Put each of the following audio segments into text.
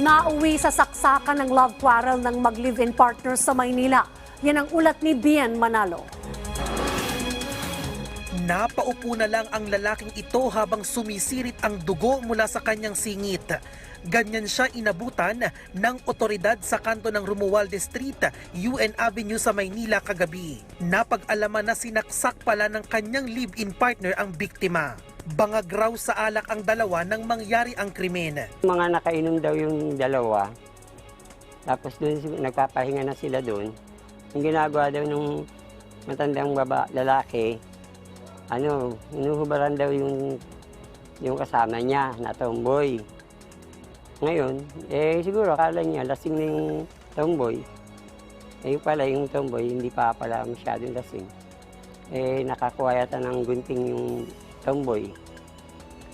Nauwi sa saksakan ng love quarrel ng mag-live-in partner sa Maynila. Yan ang ulat ni Bien Manalo. Napaupo na lang ang lalaking ito habang sumisirit ang dugo mula sa kanyang singit. Ganyan siya inabutan ng otoridad sa kanto ng Romualdez Street, UN Avenue sa Maynila kagabi. Napag-alaman na sinaksak pala ng kanyang live-in partner ang biktima. Bangag raw sa alak ang dalawa nang mangyari ang krimen. Mga nakainom daw yung dalawa. Tapos doon nagpapahinga na sila doon. Yung ginagawa daw nung matandang baba, lalaki, ano, inuhubaran daw yung yung kasama niya na tomboy. Ngayon, eh siguro akala niya lasing na yung tomboy. Eh pala yung tomboy, hindi pa pala masyadong lasing. Eh nakakuha yata ng gunting yung tomboy.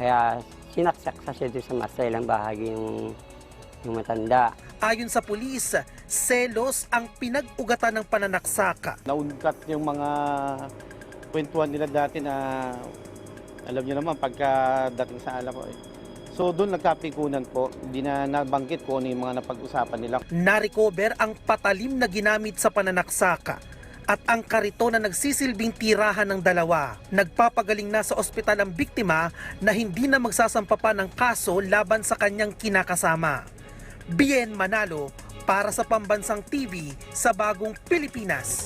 Kaya sinaksak sa siya doon sa maselang bahagi yung, yung matanda. Ayon sa pulis, selos ang pinag-ugatan ng pananaksak. naunkat yung mga kwentuhan nila dati na alam niyo naman pagkadating sa alam ko eh. So doon nagkapikunan po, hindi na nabanggit ko ano yung mga napag-usapan nila. Narecover ang patalim na ginamit sa pananaksaka at ang karito na nagsisilbing tirahan ng dalawa. Nagpapagaling na sa ospital ang biktima na hindi na magsasampa pa ng kaso laban sa kanyang kinakasama. Bien Manalo para sa Pambansang TV sa Bagong Pilipinas.